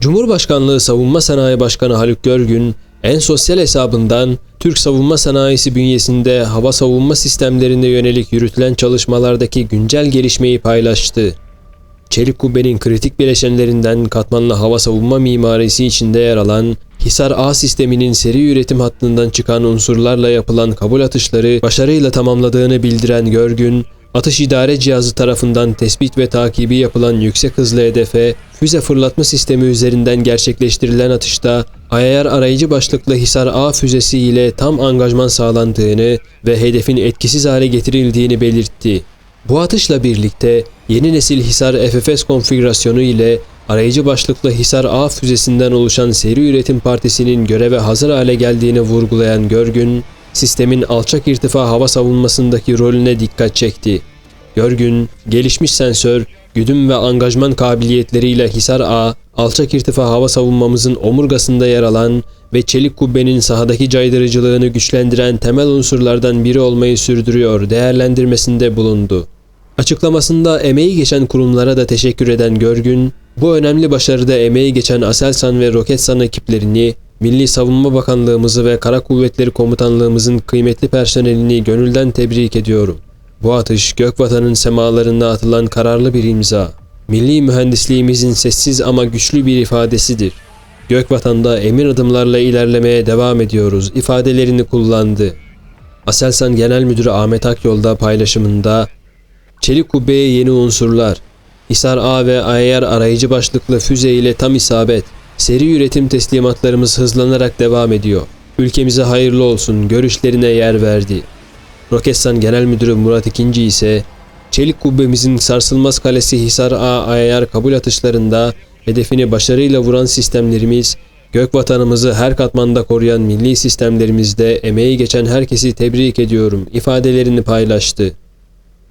Cumhurbaşkanlığı Savunma Sanayi Başkanı Haluk Görgün, en sosyal hesabından Türk savunma sanayisi bünyesinde hava savunma sistemlerine yönelik yürütülen çalışmalardaki güncel gelişmeyi paylaştı. Çelik kubbenin kritik bileşenlerinden katmanlı hava savunma mimarisi içinde yer alan Hisar A sisteminin seri üretim hattından çıkan unsurlarla yapılan kabul atışları başarıyla tamamladığını bildiren Görgün, atış idare cihazı tarafından tespit ve takibi yapılan yüksek hızlı hedefe füze fırlatma sistemi üzerinden gerçekleştirilen atışta Ayar arayıcı başlıklı Hisar A füzesi ile tam angajman sağlandığını ve hedefin etkisiz hale getirildiğini belirtti. Bu atışla birlikte yeni nesil Hisar FFS konfigürasyonu ile arayıcı başlıklı Hisar A füzesinden oluşan seri üretim partisinin göreve hazır hale geldiğini vurgulayan Görgün, sistemin alçak irtifa hava savunmasındaki rolüne dikkat çekti. Görgün, gelişmiş sensör, güdüm ve angajman kabiliyetleriyle Hisar A, alçak irtifa hava savunmamızın omurgasında yer alan ve çelik kubbenin sahadaki caydırıcılığını güçlendiren temel unsurlardan biri olmayı sürdürüyor değerlendirmesinde bulundu. Açıklamasında emeği geçen kurumlara da teşekkür eden Görgün, bu önemli başarıda emeği geçen Aselsan ve Roketsan ekiplerini, Milli Savunma Bakanlığımızı ve Kara Kuvvetleri Komutanlığımızın kıymetli personelini gönülden tebrik ediyorum. Bu atış Gökvatan'ın semalarında atılan kararlı bir imza. Milli mühendisliğimizin sessiz ama güçlü bir ifadesidir. Gökvatan'da emin adımlarla ilerlemeye devam ediyoruz ifadelerini kullandı. Aselsan Genel Müdürü Ahmet Akyol da paylaşımında Çelik kubbeye yeni unsurlar, Hisar A ve Ayar arayıcı başlıklı füze ile tam isabet, seri üretim teslimatlarımız hızlanarak devam ediyor. Ülkemize hayırlı olsun görüşlerine yer verdi. Roketsan Genel Müdürü Murat II ise Çelik kubbemizin sarsılmaz kalesi Hisar A Ayar kabul atışlarında hedefini başarıyla vuran sistemlerimiz, gök vatanımızı her katmanda koruyan milli sistemlerimizde emeği geçen herkesi tebrik ediyorum ifadelerini paylaştı.